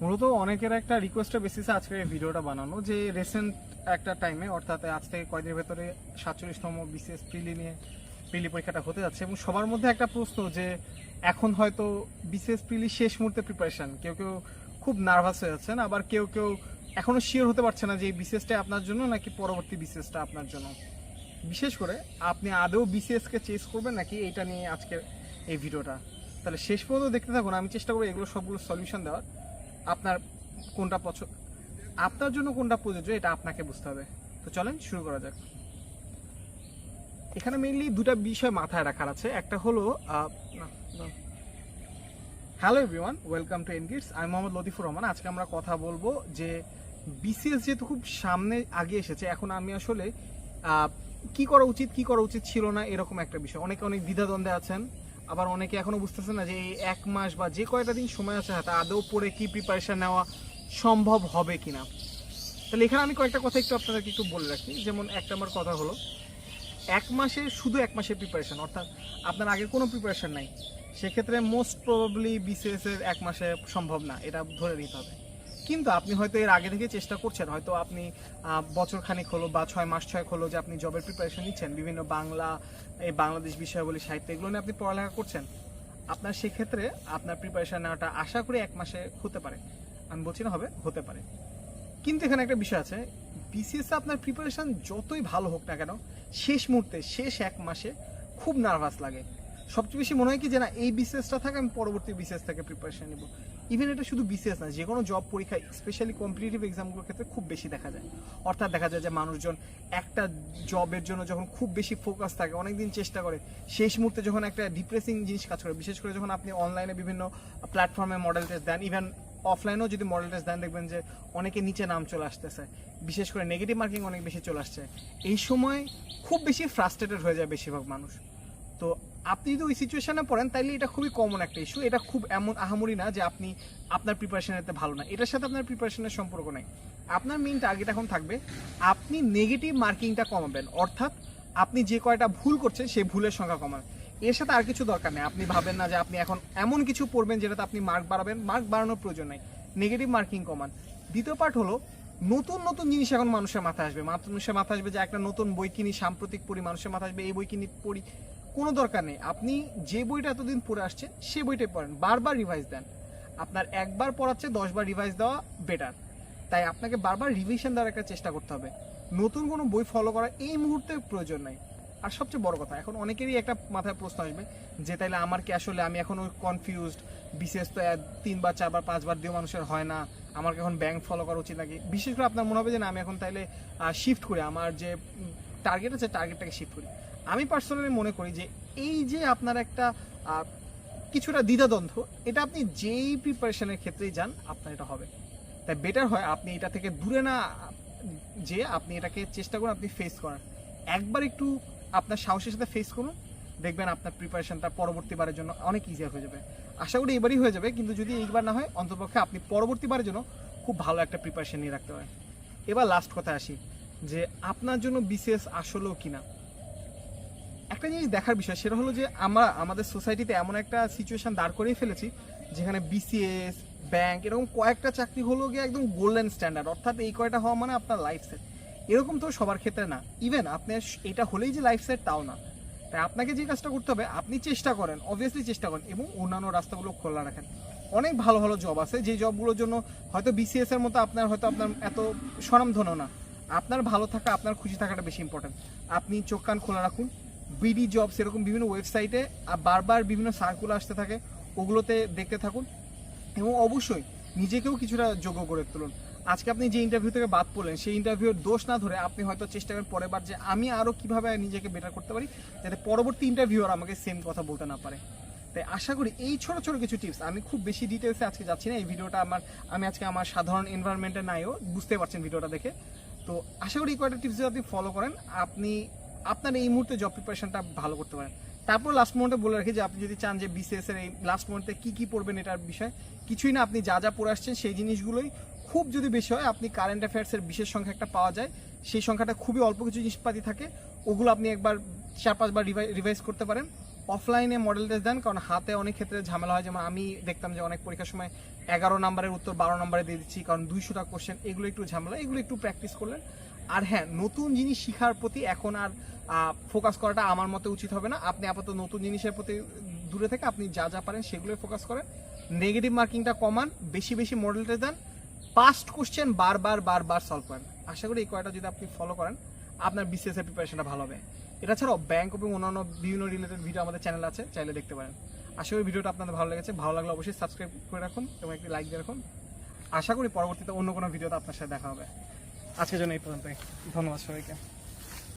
মূলত অনেকের একটা রিকোয়েস্টের বেসিসে আজকে এই ভিডিওটা বানানো যে রিসেন্ট একটা টাইমে অর্থাৎ আজ থেকে কয়েকদিনের ভেতরে সাতচল্লিশতম বিসিএস প্রিলি নিয়ে প্রিলি পরীক্ষাটা হতে যাচ্ছে এবং সবার মধ্যে একটা প্রশ্ন যে এখন হয়তো বিসিএস প্রিলি শেষ মুহূর্তে প্রিপারেশন কেউ কেউ খুব নার্ভাস হয়ে যাচ্ছেন, আবার কেউ কেউ এখনও শিওর হতে পারছে না যে এই বিসিএসটা আপনার জন্য নাকি পরবর্তী বিসিএসটা আপনার জন্য। বিশেষ করে আপনি আদৌ বিসিএসকে চেস করবেন নাকি এইটা নিয়ে আজকের এই ভিডিওটা তাহলে শেষ পর্যন্ত দেখতে থাকুন, আমি চেষ্টা করব এগুলো সবগুলো সলিউশন দেওয়ার। আপনার কোনটা পছন্দ, আপনার জন্য কোনটা প্রযোজ্য এটা আপনাকে বুঝতে হবে। তো চলেন শুরু করা যাক। এখানে মেইনলি দুটা বিষয় মাথায় রাখার আছে। একটা হলো হ্যালো এভরিওয়ান ওয়েলকাম টু এনগিটস আমি মোহাম্মদ লতিফুর রহমান। আজকে আমরা কথা বলব যে বিসিএস যেহেতু খুব সামনে আগে এসেছে, এখন আমি আসলে কি করা উচিত, কি করা উচিত ছিল না এরকম একটা বিষয়। অনেকে অনেক দ্বিধাদ্বন্দ্বে আছেন। আবার অনেকে এখনও বুঝতেছে না যে এই এক মাস বা যে কয়টা দিন সময় আছে হাতে আদৌ পড়ে কি প্রিপারেশন নেওয়া সম্ভব হবে কিনা? তাহলে এখানে আমি কয়েকটা কথা একটু আপনাদেরকে একটু বলে রাখি। যেমন একটা আমার কথা হলো, এক মাসে শুধু এক মাসের প্রিপারেশান অর্থাৎ আপনার আগে কোনো প্রিপারেশন নাই। সেক্ষেত্রে মোস্ট প্রবাবলি বিসিএস এর এক মাসে সম্ভব না, এটা ধরে নিতে হবে। কিন্তু আপনি হয়তো এর আগে থেকে চেষ্টা করছেন, হয়তো আপনি বছর খানিক হলো বা ছয় মাস ছয়েক হলো যে আপনি জবের প্রিপারেশন নিচ্ছেন, বিভিন্ন বাংলা, এই বাংলাদেশ বিষয়াবলী, সাহিত্য এগুলো নিয়ে আপনি পড়ালেখা করছেন। আপনার সেক্ষেত্রে আপনার প্রিপারেশন নেওয়াটা আশা করি এক মাসে হতে পারে। আমি বলছি না হবে, হতে পারে। কিন্তু এখানে একটা বিষয় আছে বিসিএস আপনার প্রিপারেশন যতই ভালো হোক না কেন, শেষ মুহূর্তে, শেষ এক মাসে খুব নার্ভাস লাগে। সবচেয়ে বেশি মনে হয় কি যে না, এই বিসিএসটা থাকে, আমি পরবর্তী বিসিএস থেকে প্রিপারেশন নেব। ইভেন এটা শুধু বিসিএস না যে কোনো জব পরীক্ষা স্পেশালি কম্পিটিটিভ এক্সামগুলোর ক্ষেত্রে খুব বেশি দেখা যায়। অর্থাৎ দেখা যায় যে মানুষজন একটা জবের জন্য যখন খুব বেশি ফোকাস থাকে অনেক দিন চেষ্টা করে, শেষ মুহূর্তে যখন একটা ডিপ্রেসিং জিনিস কাজ করে, বিশেষ করে যখন আপনি অনলাইনে বিভিন্ন প্ল্যাটফর্মে মডেল টেস্ট দেন ইভেন অফলাইনেও যদি মডেল টেস্ট দেন, দেখবেন যে অনেকে নিচে নাম চলে আসতেছে। বিশেষ করে নেগেটিভ মার্কিং অনেক বেশি চলে আসছে। এই সময় খুব বেশি ফ্রাস্ট্রেটেড হয়ে যায় বেশিরভাগ মানুষ। তো আপনি যদি ওই সিচুয়েশনে পড়েন, তাইলে এটা খুবই কমন একটা ইস্যু এটা খুব এমন আহামরি না যে আপনি আপনার প্রিপারেশন এতে ভালো না। এটার সাথে আপনার প্রিপারেশনের সম্পর্ক নাই। আপনার মেইন টার্গেট এখন থাকবে, আপনি নেগেটিভ মার্কিংটা কমাবেন। অর্থাৎ আপনি যে কয়টা ভুল করছেন, সেই ভুলের সংখ্যা কমান। এর সাথে আর কিছু দরকার নেই। আপনি ভাবেন না যে আপনি এখন এমন কিছু পড়বেন যেটাতে আপনি মার্ক বাড়াবেন। মার্ক বাড়ানোর প্রয়োজন নাই। নেগেটিভ মার্কিং কমান। দ্বিতীয় পার্ট হলো, নতুন নতুন জিনিস এখন মানুষের মাথায় আসবে। মানুষের মাথায় আসবে যে একটা নতুন বই কিনি, সাম্প্রতিক পড়ি মানুষের মাথায় আসবে। এই বই কিনি, পড়ি। কোনো দরকার নেই। আপনি যে বইটা এতদিন পড়ে আসছে সে বইটাই পড়েন। বারবার রিভাইজ দেন। আপনার একবার পড়াচ্ছে, দশবার রিভাইজ দেওয়া বেটার তাই আপনাকে বারবার রিভিশন দেওয়ার একটা চেষ্টা করতে হবে। নতুন কোনো বই ফলো করা এই মুহূর্তে প্রয়োজন নাই। আর সবচেয়ে বড় কথা, এখন অনেকেরই একটা মাথায় প্রশ্ন আসবে যে, তাইলে আমার কি আসলে আমি এখনও কনফিউজড বিশেষ তো তিনবার, চারবার, পাঁচবার দিয়ে মানুষের হয় না। আমার এখন ব্যাংক ফলো করা উচিত নাকি? বিশেষ করে আপনার মনে হবে যে, না, আমি এখন তাইলে শিফট করি। আমার যে টার্গেট আছে টার্গেটটাকে শিফট করি। আমি পার্সোনালি মনে করি যে এই যে আপনার একটা কিছুটা দ্বিধাদ্বন্দ্ব, এটা আপনি যেই প্রিপারেশনের ক্ষেত্রেই যান, আপনার এটা হবে। তাই বেটার হয় আপনি এটা থেকে দূরে না, যে আপনি এটাকে চেষ্টা করুন আপনি ফেস করার। একবার একটু আপনার সাহসের সাথে ফেস করুন, দেখবেন আপনার প্রিপারেশনটা পরবর্তীবারের জন্য অনেক ইজিয়ার হয়ে যাবে। আশা করি এবারই হয়ে যাবে, কিন্তু যদি এইবার না হয় অন্তপক্ষে আপনি পরবর্তীবারের জন্য খুব ভালো একটা প্রিপারেশন নিয়ে রাখতে পারেন। এবার লাস্ট কথা আসি, যে আপনার জন্য বিসিএস আসলেও কিনা? একটা জিনিস দেখার বিষয়, সেটা হলো যে আমরা, আমাদের সোসাইটিতে এমন একটা সিচুয়েশন দাঁড় করিয়ে ফেলেছি, যেখানে বিসিএস ব্যাংক এরকম কয়েকটা চাকরি হলো গিয়ে একদম গোল্ডেন স্ট্যান্ডার্ড অর্থাৎ এই কয়টা হওয়া মানে আপনার লাইফ সেট এরকম তো সবার ক্ষেত্রে না। ইভেন আপনার এটা হলেই যে লাইফ সেট তাও না। তাই আপনাকে যে কাজটা করতে হবে, আপনি চেষ্টা করেন অবভিয়াসলি চেষ্টা করেন, এবং অন্যান্য রাস্তাগুলো খোলা রাখেন। অনেক ভালো ভালো জব আছে, যে জবগুলোর জন্য হয়তো বিসিএস এর মতো আপনার হয়তো আপনার এত স্বনামধন্য না। আপনার ভালো থাকা, আপনার খুশি থাকাটা বেশি ইম্পর্টেন্ট আপনি চোখ কান খোলা রাখুন বিডি জবস এরকম বিভিন্ন ওয়েবসাইটে আর বারবার বিভিন্ন সার্কুলার আসতে থাকে, ওগুলোতে দেখতে থাকুন এবং অবশ্যই নিজেকেও কিছুটা যোগ্য করে তুলুন। আজকে আপনি যে ইন্টারভিউ থেকে বাদ পড়লেন, সেই ইন্টারভিউর দোষ না ধরে আপনি হয়তো চেষ্টা করেন পরের বার যে আমি আরও কীভাবে নিজেকে বেটার করতে পারি, যাতে পরবর্তী ইন্টারভিউর আমাকে সেম কথা বলতে না পারে। তাই আশা করি এই ছোট ছোট কিছু টিপস আমি খুব বেশি ডিটেলসে আজকে যাচ্ছি না, এই ভিডিওটা আমার, আমি আজকে আমার সাধারণ এনভায়রনমেন্টে নাইও বুঝতে পারছেন ভিডিওটা দেখে। তো আশা করি এই কয়েকটা টিপস যদি আপনি ফলো করেন, আপনি আপনার এই মুহূর্তে জব প্রিপারেশনটা ভালো করতে পারেন। তারপর লাস্ট মোমেন্টে বলে রাখি যে, আপনি যদি চান যে বিসিএস এর এই লাস্ট মোমেন্টে কি কি পড়বেন এটার বিষয়, কিছুই না, আপনি যা যা পড়ে আসছেন সেই জিনিসগুলোই খুব যদি বেশি হয়, আপনি কারেন্ট অ্যাফেয়ার্সের বিশেষ সংখ্যা একটা পাওয়া যায়। সেই সংখ্যাটা খুবই অল্প কিছু জিনিসপাতি থাকে, ওগুলো আপনি একবার চার পাঁচবার রিভাইজ করতে পারেন। অফলাইনে মডেল টেস্ট দেন, কারণ হাতে অনেক ক্ষেত্রে ঝামেলা হয়। যেমন আমি দেখতাম যে, অনেক পরীক্ষার সময় এগারো নাম্বারের উত্তর বারো নাম্বারে দিয়ে দিচ্ছি, কারণ দুইশোটা কোশ্চেন এগুলো একটু ঝামেলা, এগুলো একটু প্র্যাকটিস করলেন। আর হ্যাঁ নতুন জিনিস শেখার প্রতি এখন আর ফোকাস করাটা আমার মতে উচিত হবে না। আপনি আপাতত নতুন জিনিসের প্রতি দূরে থেকে আপনি যা যা পারেন সেগুলোই ফোকাস করেন। নেগেটিভ মার্কিংটা কমান, বেশি বেশি মডেলটা দেন। পাস্ট কোশ্চেন বারবার বারবার সলভ করেন। আশা করি এই কয়টা যদি আপনি ফলো করেন, আপনার বিসিএস এর প্রিপারেশনটা ভালো হবে। এটা ছাড়াও ব্যাংক এবং অন্যান্য বিভিন্ন রিলেটেড ভিডিও আমাদের চ্যানেল আছে, চাইলে দেখতে পারেন। আশা করি ভিডিওটা আপনাদের ভালো লেগেছে। ভালো লাগলে অবশ্যই সাবস্ক্রাইব করে রাখুন এবং একটি লাইক দিয়ে রাখুন। আশা করি পরবর্তীতে অন্য কোনো ভিডিওতে আপনার সাথে দেখা হবে। আজকের জন্য এই পর্যন্তই। ধন্যবাদ সবাইকে।